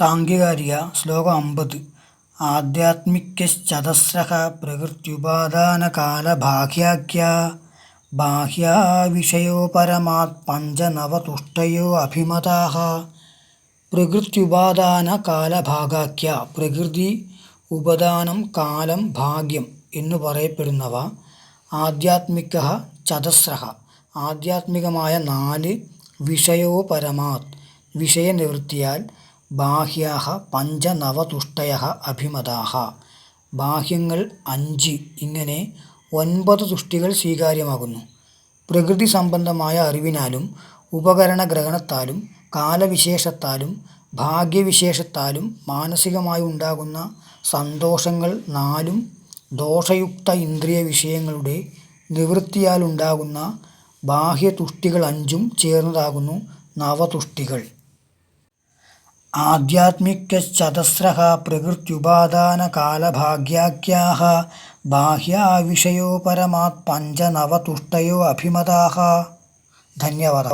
സാംഖ്യകാരിക ശ്ലോകം അമ്പത്. ആധ്യാത്മിക്യശ്ചതസ്രഹ പ്രകൃത്യുപാദാനകാലഭാഗ്യാഖ്യ ബാഹ്യാ വിഷയോ പരമാത് പഞ്ചനവതുഷ്ടയോ അഭിമതാഹ പ്രകൃത്യുപാദാനകാലഭാഗാഖ്യ പ്രകൃതി ഉപദാനം കാലം ഭാഗ്യം എന്നു പറയപ്പെടുന്നവ ആധ്യാത്മിക ചതസ്രഹ. ആധ്യാത്മികമായ നാല് വിഷയോ പരമാത് വിഷയനിവൃത്തിയാൽ ബാഹ്യാഹ പഞ്ചനവതുഷ്ടയഃ അഭിമതാഃ ബാഹ്യങ്ങൾ അഞ്ച് ഇങ്ങനെ ഒൻപത് തുഷ്ടികൾ സ്വീകാര്യമാകുന്നു. പ്രകൃതി സംബന്ധമായ അറിവിനാലും ഉപകരണഗ്രഹണത്താലും കാലവിശേഷത്താലും ഭാഗ്യവിശേഷത്താലും മാനസികമായി ഉണ്ടാകുന്ന സന്തോഷങ്ങൾ നാലും ദോഷയുക്ത ഇന്ദ്രിയ വിഷയങ്ങളുടെ നിവൃത്തിയാലുണ്ടാകുന്ന ബാഹ്യതുഷ്ടികൾ അഞ്ചും ചേർന്നതാകുന്നു നവതുഷ്ടികൾ. ആധ്യാത്മികശ്ചതസ്രഃ പ്രകൃത്യുപാദാനകാലഭാഗ്യാഖ്യാഃ ബാഹ്യാ വിഷയോ പരമാത് പഞ്ചനവതുഷ്ടയോ അഭിമതാः ധന്യവാദ